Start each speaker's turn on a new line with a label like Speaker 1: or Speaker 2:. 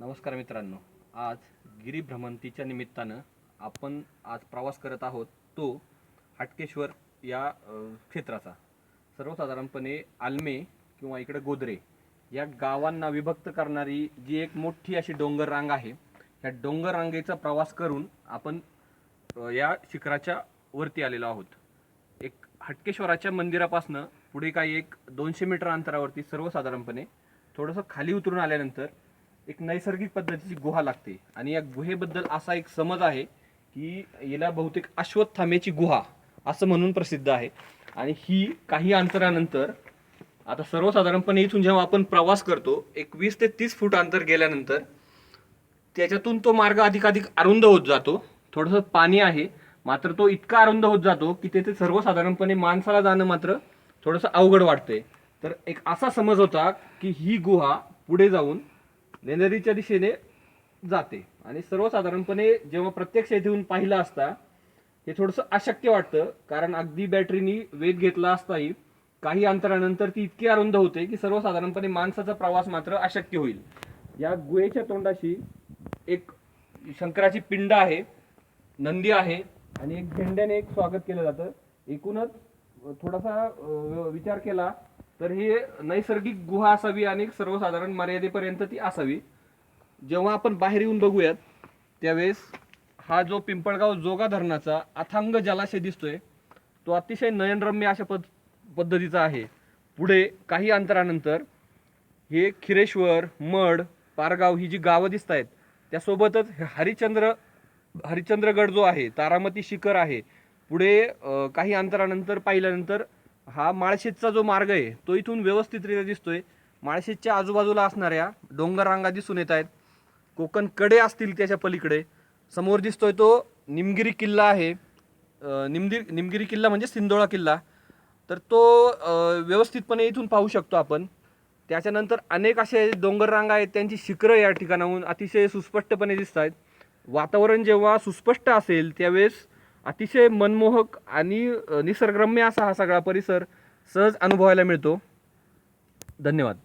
Speaker 1: नमस्कार मित्रांनो. आज गिरीभ्रमंतीच्या निमित्तानं आपण आज प्रवास करत आहोत तो हाटकेश्वर या क्षेत्राचा. सर्वसाधारणपणे आलमे किंवा इकडे गोदरे या गावांना विभक्त करणारी जी एक मोठी अशी डोंगर रांग आहे या डोंगर रांगेचा प्रवास करून आपण या शिखराच्या वरती आलेलो आहोत. एक हटकेश्वराच्या मंदिरापासनं पुढे काही एक दोनशे मीटर अंतरावरती सर्वसाधारणपणे थोडंसं खाली उतरून आल्यानंतर एक नैसर्गिक पद्धतीची गुहा लागते. आणि या गुहेबद्दल असा एक समज आहे की याला बहुतेक अश्वत्थामेची गुहा असं म्हणून प्रसिद्ध आहे. आणि ही काही अंतरानंतर आता सर्वसाधारणपणे इथून जेव्हा आपण प्रवास करतो एक वीस ते तीस फूट अंतर गेल्यानंतर त्याच्यातून तो मार्ग अधिकाधिक अरुंद होत जातो. थोडंसं पाणी आहे मात्र तो इतका अरुंद होत जातो की तेथे सर्वसाधारणपणे माणसाला जाणं मात्र थोडंसं अवघड वाटतंय. तर एक असा समज होता की ही गुहा पुढे जाऊन लेंदरीच्या दिशेने जाते. आणि सर्वसाधारणपणे जेव्हा प्रत्यक्ष येऊन पाहिलं असता हे थोडंसं अशक्य वाटतं कारण अगदी बॅटरीनी वेध घेतला असताही काही अंतरानंतर ती इतकी अरुंद होते की सर्वसाधारणपणे माणसाचा प्रवास मात्र अशक्य होईल. या गुहेच्या तोंडाशी एक शंकराची पिंड आहे नंदी आहे आणि एक झेंड्याने एक स्वागत केलं जातं. एकूणच थोडासा विचार केला तर ही नैसर्गिक गुहा असावी आणि सर्वसाधारण मर्यादेपर्यंत ती असावी. जेव्हा आपण बाहेर येऊन बघूयात त्यावेळेस हा जो पिंपळगाव जोगा धरणाचा अथांग जलाशय दिसतोय तो अतिशय नयनरम्य अशा पद पद्धतीचा आहे. पुढे काही अंतरानंतर हे खिरेश्वर मड पारगाव ही जी गावं दिसत आहेत त्यासोबतच हे हरिश्चंद्र हरिश्चंद्रगड जो आहे तारामती शिखर आहे. पुढे काही अंतरानंतर पाहिल्यानंतर हा माळशेजचा जो मार्ग आहे तो इथून व्यवस्थितरित्या दिसतोय. माळशेजच्या आजूबाजूला असणाऱ्या डोंगर रांगा दिसून येत आहेत. कोकणकडे असतील त्याच्या पलीकडे. समोर दिसतोय तो निमगिरी किल्ला आहे. अ, निमगिरी निमगिरी किल्ला म्हणजे सिंदोळा किल्ला. तर तो व्यवस्थितपणे इथून पाहू शकतो आपण. त्याच्यानंतर अनेक असे डोंगर रांगा आहेत त्यांची शिखरं या ठिकाणाहून अतिशय सुस्पष्टपणे दिसत आहेत वातावरण जेव्हा सुस्पष्ट असेल त्यावेळेस अतिशय मनमोहक आणि निसर्गरम्य असा हा सगळा परिसर सहज अनुभवायला मिळतो. धन्यवाद.